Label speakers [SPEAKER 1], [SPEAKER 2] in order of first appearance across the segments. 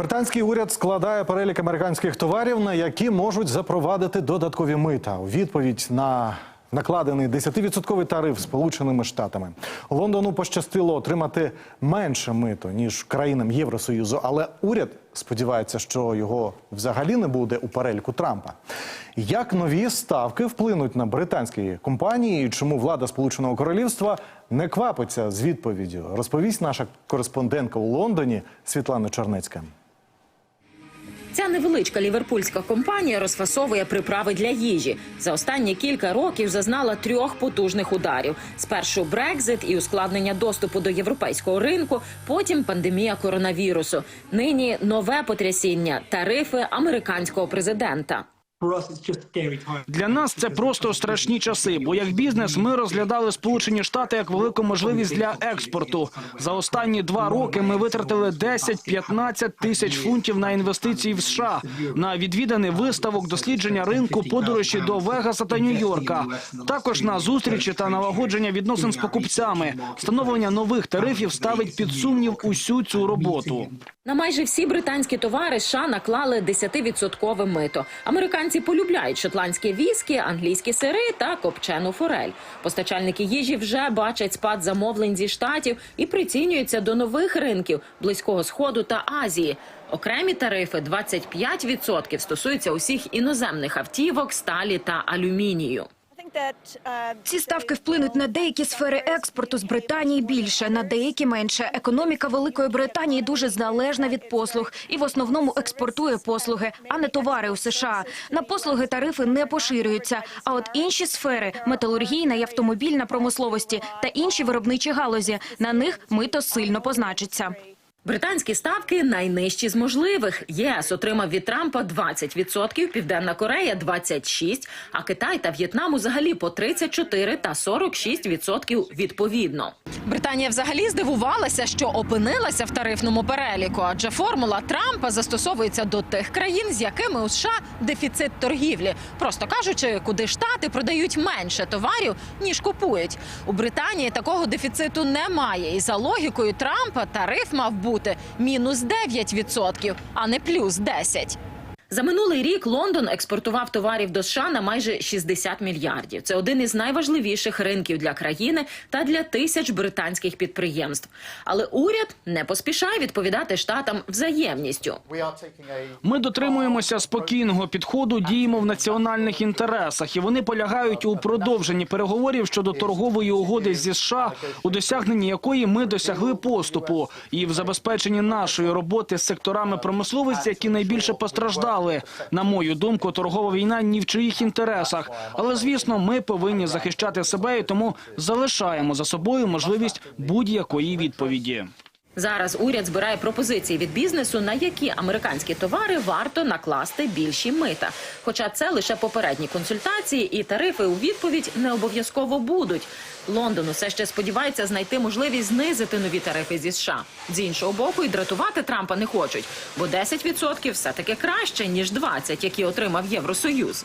[SPEAKER 1] Британський уряд складає перелік американських товарів, на які можуть запровадити додаткові мита у відповідь на накладений 10-відсотковий тариф Сполученими Штатами. Лондону пощастило отримати менше мито ніж країнам Євросоюзу, але уряд сподівається, що його взагалі не буде у переліку Трампа. Як нові ставки вплинуть на британські компанії, і чому влада Сполученого Королівства не квапиться з відповіддю, розповість наша кореспондентка у Лондоні Світлана Чернецька.
[SPEAKER 2] Ця невеличка ліверпульська компанія розфасовує приправи для їжі. За останні кілька років зазнала трьох потужних ударів: спершу Брекзит і ускладнення доступу до європейського ринку, потім пандемія коронавірусу. Нині нове потрясіння тарифи американського президента.
[SPEAKER 3] Для нас це просто страшні часи. Бо як бізнес ми розглядали Сполучені Штати як велику можливість для експорту. За останні два роки ми витратили 10-15 тисяч фунтів на інвестиції в США, на відвідини виставок, дослідження ринку, подорожі до Вегаса та Нью-Йорка. Також на зустрічі та налагодження відносин з покупцями. Встановлення нових тарифів ставить під сумнів усю цю роботу.
[SPEAKER 2] На майже всі британські товари США наклали 10-відсоткове мито. Американці полюбляють шотландські віскі, англійські сири та копчену форель. Постачальники їжі вже бачать спад замовлень зі штатів і прицінюються до нових ринків близького сходу та Азії. Окремі тарифи 25% стосуються усіх іноземних автівок, сталі та алюмінію.
[SPEAKER 4] Ці ставки вплинуть на деякі сфери експорту з Британії більше, на деякі менше. Економіка Великої Британії дуже залежна від послуг і в основному експортує послуги, а не товари у США. На послуги тарифи не поширюються. А от інші сфери металургійна і автомобільна промисловості та інші виробничі галузі на них мито сильно позначиться.
[SPEAKER 2] Британські ставки найнижчі з можливих. ЄС отримав від Трампа 20%, Південна Корея 26%, а Китай та В'єтнам взагалі по 34 та 46% відповідно. Британія взагалі здивувалася, що опинилася в тарифному переліку, адже формула Трампа застосовується до тих країн, з якими у США дефіцит торгівлі. Просто кажучи, куди штати продають менше товарів ніж купують. У Британії такого дефіциту немає, і за логікою Трампа тариф мав бути мінус 9%, а не плюс 10%. За минулий рік Лондон експортував товарів до США на майже 60 мільярдів. Це один із найважливіших ринків для країни та для тисяч британських підприємств. Але уряд не поспішає відповідати штатам взаємністю.
[SPEAKER 3] Ми дотримуємося спокійного підходу, діємо в національних інтересах, і вони полягають у продовженні переговорів щодо торгової угоди зі США, у досягненні якої ми досягли поступу, і в забезпеченні нашої роботи з секторами промисловості, які найбільше постраждали. На мою думку, торгова війна ні в чиїх інтересах. Але звісно, ми повинні захищати себе і тому залишаємо за собою можливість будь-якої відповіді.
[SPEAKER 2] Зараз уряд збирає пропозиції від бізнесу, на які американські товари варто накласти більші мита. Хоча це лише попередні консультації, і тарифи у відповідь не обов'язково будуть. Лондон усе ще сподівається знайти можливість знизити нові тарифи зі США. З іншого боку, і дратувати Трампа не хочуть, бо 10% все таки краще ніж 20%, які отримав Євросоюз.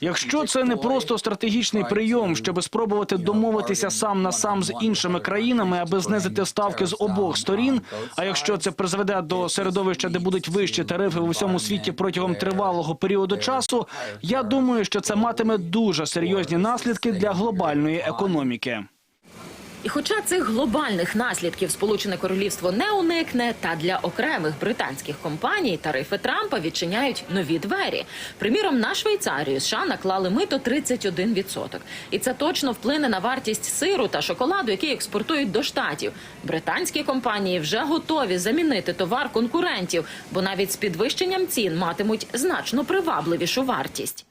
[SPEAKER 3] Якщо це не просто стратегічний прийом, щоб спробувати домовитися сам на сам з іншими країнами, аби знизити ставки з обох сторін. А якщо це призведе до середовища, де будуть вищі тарифи в усьому світі протягом тривалого періоду часу, я думаю, що це матиме дуже серйозні наслідки для глобальної економіки.
[SPEAKER 2] І хоча цих глобальних наслідків Сполучене Королівство не уникне, та для окремих британських компаній тарифи Трампа відчиняють нові двері. Приміром, на Швейцарію США наклали мито 31%. І це точно вплине на вартість сиру та шоколаду, які експортують до штатів. Британські компанії вже готові замінити товар конкурентів, бо навіть з підвищенням цін матимуть значно привабливішу вартість.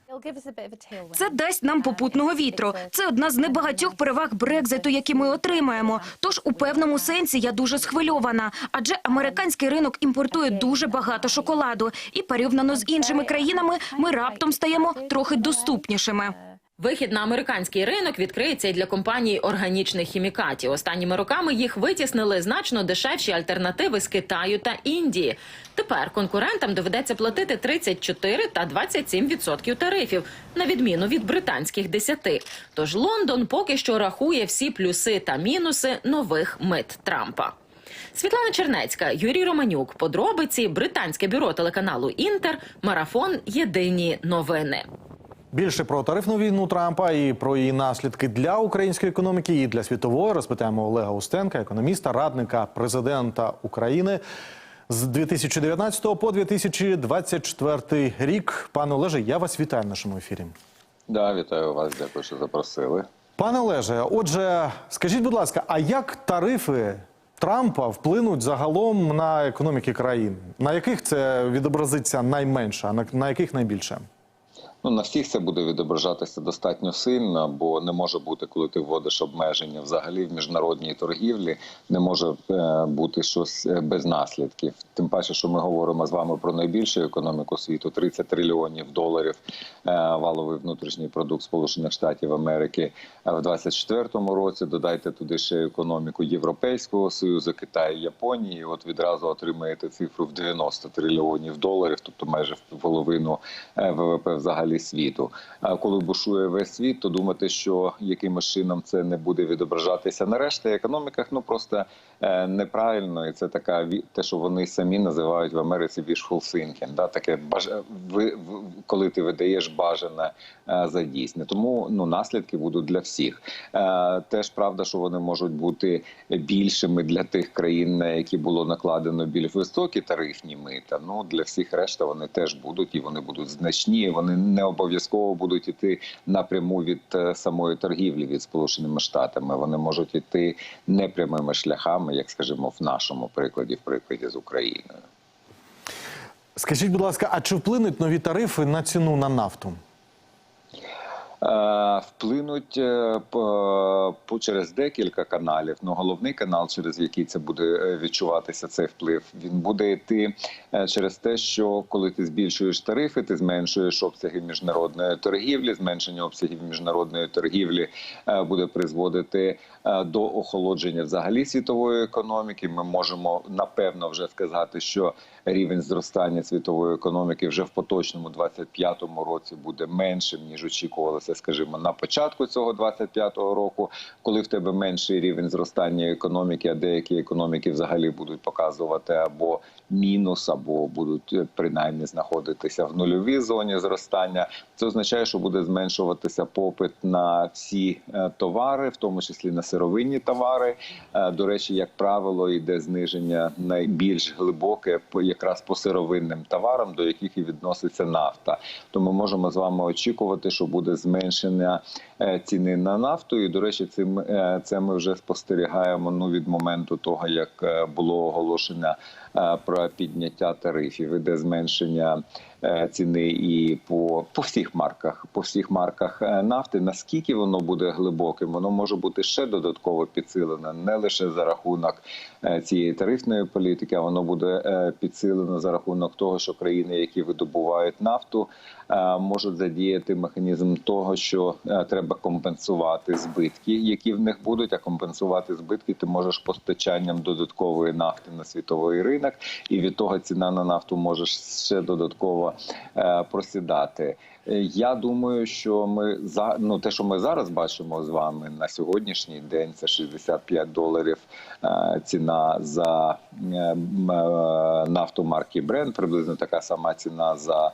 [SPEAKER 4] Це дасть нам попутного вітру. Це одна з небагатьох переваг Брекзиту, які ми отримаємо. Тож у певному сенсі я дуже схвильована, адже американський ринок імпортує дуже багато шоколаду, і порівняно з іншими країнами ми раптом стаємо трохи доступнішими.
[SPEAKER 2] Вихід на американський ринок відкриється і для компаній органічних хімікатів. Останніми роками їх витіснили значно дешевші альтернативи з Китаю та Індії. Тепер конкурентам доведеться платити 34 та 27% тарифів, на відміну від британських 10. Тож Лондон поки що рахує всі плюси та мінуси нових мит Трампа. Світлана Чернецька, Юрій Романюк. Подробиці британське бюро телеканалу Інтер. Марафон. Єдині новини.
[SPEAKER 1] Більше про тарифну війну Трампа і про її наслідки для української економіки і для світової розпитаємо Олега Устенка, економіста, радника президента України з 2019 по 2024 рік. Пане Олеже, я вас вітаю в нашому ефірі.
[SPEAKER 5] Да, вітаю вас. Дякую, що запросили.
[SPEAKER 1] Пане Олеже, отже, скажіть, будь ласка, а як тарифи Трампа вплинуть загалом на економіки країн? На яких це відобразиться найменше, а на, на яких найбільше?
[SPEAKER 5] Ну на всіх це буде відображатися достатньо сильно, бо не може бути, коли ти вводиш обмеження взагалі в міжнародній торгівлі, не може е, бути щось е, без наслідків. Тим паче, що ми говоримо з вами про найбільшу економіку світу 30 трильйонів доларів е, валовий внутрішній продукт Сполучених Штатів Америки в 24-му році. Додайте туди ще економіку Європейського союзу, Китаю, Японії. От відразу отримаєте цифру в 90 трильйонів доларів, тобто майже в половину ВВП взагалі світу. А коли бушує весь світ, то думати, що якимось чином це не буде відображатися на решті економіках, ну просто е, неправильно, і це така те, що вони самі називають в Америці wishful thinking, да, таке баж... ви, коли ти видаєш бажане е, за дійсне. Тому ну наслідки будуть для всіх. Е, Теж правда, що вони можуть бути більшими для тих країн, на які було накладено більш високі тарифні мита. Ну для всіх решта вони теж будуть і вони будуть значні. Вони не обов'язково будуть іти напряму від е, самої торгівлі від сполученими штатами. Вони можуть іти непрямими шляхами, як скажімо, в нашому прикладі, в прикладі з Україною.
[SPEAKER 1] Скажіть, будь ласка, а чи вплинуть нові тарифи на ціну на нафту?
[SPEAKER 5] Е, Вплинуть е, по, через декілька каналів. Ну головний канал, через який це буде е, відчуватися цей вплив, він буде йти через те, що коли ти збільшуєш тарифи, ти зменшуєш обсяги міжнародної торгівлі. Зменшення обсягів міжнародної торгівлі буде призводити до охолодження взагалі світової економіки. Ми можемо напевно вже сказати, що рівень зростання світової економіки вже в поточному 25-му році буде меншим ніж очікувалося, скажімо, на початку цього 25-го року, коли в тебе менший рівень зростання економіки, а деякі економіки взагалі будуть показувати або мінус, або будуть е, принаймні знаходитися в нульовій зоні зростання. Це означає, що буде зменшуватися попит на всі е, товари, в тому числі на сировинні товари. Е, До речі, як правило, йде зниження найбільш глибоке якраз по сировинним товарам, до яких і відноситься нафта. То ми можемо з вами очікувати, що буде зменшення ціни на нафту. І до речі, цим це ми вже спостерігаємо ну від моменту того, як було оголошення про підняття тарифів. Іде зменшення е, ціни і по, по всіх марках, по всіх марках е, нафти. Наскільки воно буде глибоким, воно може бути ще додатково підсилене, не лише за рахунок е, цієї тарифної політики, а воно буде е, підсилено за рахунок того, що країни, які видобувають нафту, е, можуть задіяти механізм того, що е, треба компенсувати збитки, які в них будуть. А компенсувати збитки ти можеш постачанням додаткової нафти на світовий ринок, і від того ціна на нафту може ще додатково е, просідати. Е, Я думаю, що ми за ну те, що ми зараз бачимо з вами на сьогоднішній день, це 65 доларів е, ціна за е, нафту марки Brent, приблизно така сама ціна за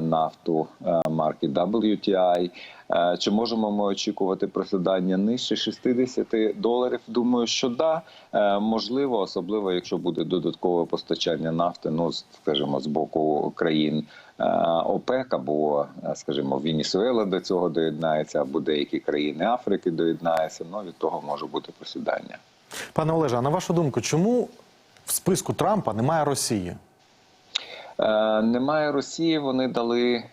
[SPEAKER 5] нафту марки WTI. Е, Чи можемо ми очікувати просідання нижче 60 доларів? Думаю, що да, Е, можливо, особливо якщо буде додаткове постачання нафти, ну скажімо, з боку країн е, ОПЕК або, скажімо, Венесуела до цього доєднається, або деякі країни Африки доєднаються. Ну від того може бути просідання.
[SPEAKER 1] Пане Олеже, а на вашу думку, чому в списку Трампа немає Росії?
[SPEAKER 5] Е, Немає Росії. Вони дали е,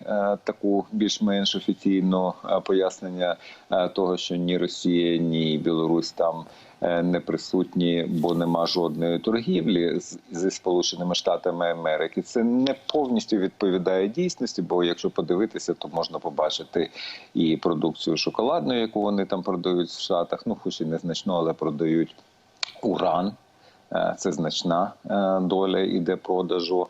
[SPEAKER 5] таку більш-менш офіційну е, пояснення того, що ні Росія, ні Білорусь там не присутні, бо нема жодної торгівлі зі Сполученими Штатами Америки. Це не повністю відповідає дійсності, бо якщо подивитися, то можна побачити і продукцію шоколадну, яку вони там продають в Штатах. Ну, хоч і незначно, але продають уран. Це значна доля іде продажу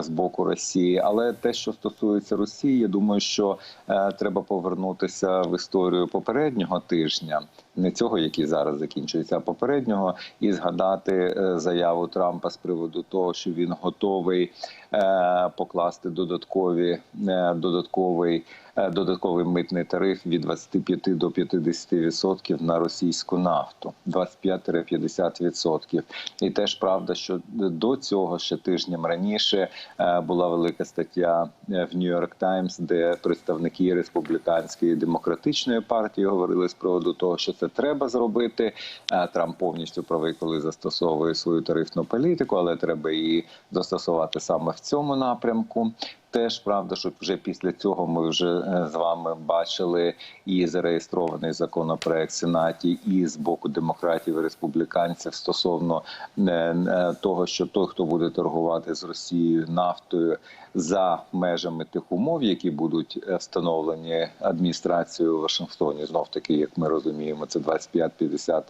[SPEAKER 5] з боку Росії. Але те, що стосується Росії, я думаю, що е, треба повернутися в історію попереднього тижня, не цього, який зараз закінчується, а попереднього, і згадати е, заяву Трампа з приводу того, що він готовий е, покласти додаткові е, додатковий. Додатковий митний тариф від 25 до 50% на російську нафту, 25-50%. І теж правда, що до цього ще тижнем раніше була велика стаття в Нью-Йорк Таймс, де представники республіканської демократичної партії говорили з приводу того, що це треба зробити. Е, Трамп повністю правий, коли застосовує свою тарифну політику, але треба її застосувати саме в цьому напрямку. Теж правда, що вже після цього ми вже е, з вами бачили і зареєстрований законопроект Сенаті, і з боку демократів і республіканців стосовно е, того, що той, хто буде торгувати з Росією нафтою за межами тих умов, які будуть е, встановлені адміністрацією у Вашингтоні, знов таки, як ми розуміємо, це 25-50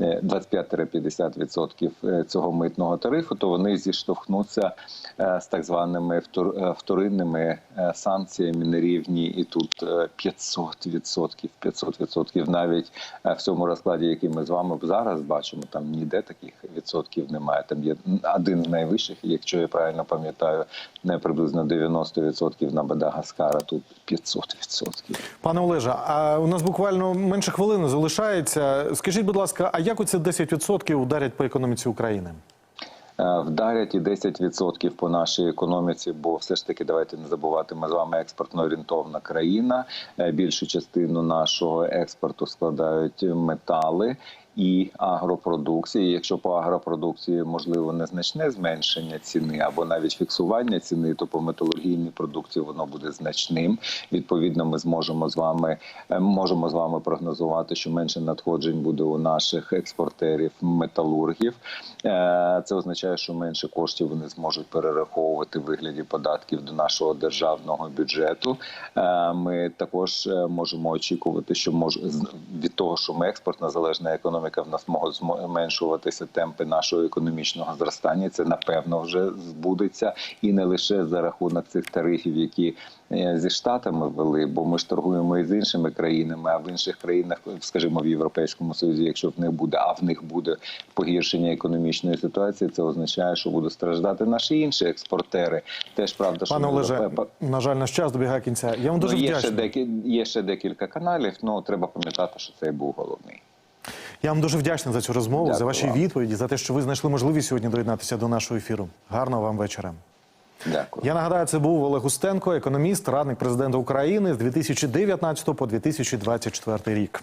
[SPEAKER 5] е, 25-50% е, цього митного тарифу, то вони зіштовхнуться е, з так званими втор- е, вторинними е, санкціями на рівні і тут е, 500%, 500% навіть е, в цьому розкладі, який ми з вами зараз бачимо, там ніде таких відсотків немає. Там є один з найвищих, якщо я правильно пам'ятаю, не приблизно 90% на Мадагаскара, тут 500%.
[SPEAKER 1] Пане Олеже, а у нас буквально менше хвилини залишається. Скажіть, будь ласка, а як оці 10% ударять по економіці України?
[SPEAKER 5] Е, вдарять і 10% по нашій економіці, бо все ж таки давайте не забувати. Ми з вами експортно орієнтовна країна. Е, Більшу частину нашого експорту складають метали. І агропродукції. Якщо по агропродукції можливо незначне зменшення ціни або навіть фіксування ціни, то по металургійній продукції воно буде значним. Відповідно, ми зможемо з вами е, можемо з вами прогнозувати, що менше надходжень буде у наших експортерів металургів. Е, Це означає, що менше коштів вони зможуть перераховувати в вигляді податків до нашого державного бюджету. Е, Ми також можемо очікувати, що мож з- від того, що ми експортна залежна економіка, в нас можуть зменшуватися темпи нашого економічного зростання. Це напевно вже збудеться, і не лише за рахунок цих тарифів, які зі штатами ввели, бо ми ж торгуємо і з іншими країнами. А в інших країнах, скажімо, в Європейському Союзі, якщо в них буде, а в них буде погіршення економічної ситуації, це означає, що будуть страждати наші інші експортери. Теж правда, що
[SPEAKER 1] Пане Олеже, на жаль, наш час добігає кінця. Я вам дуже
[SPEAKER 5] Ну, є, ще
[SPEAKER 1] вдячний.
[SPEAKER 5] декі, є ще декілька каналів. Ну треба пам'ятати, що цей був головний.
[SPEAKER 1] Я вам дуже вдячний за цю розмову, за ваші
[SPEAKER 5] вам.
[SPEAKER 1] відповіді, за те, що ви знайшли можливість сьогодні доєднатися до нашого ефіру. Гарного вам вечора.
[SPEAKER 5] Дякую.
[SPEAKER 1] Я нагадаю, це був Олег Устенко, економіст, радник президента України з 2019 по 2024 рік.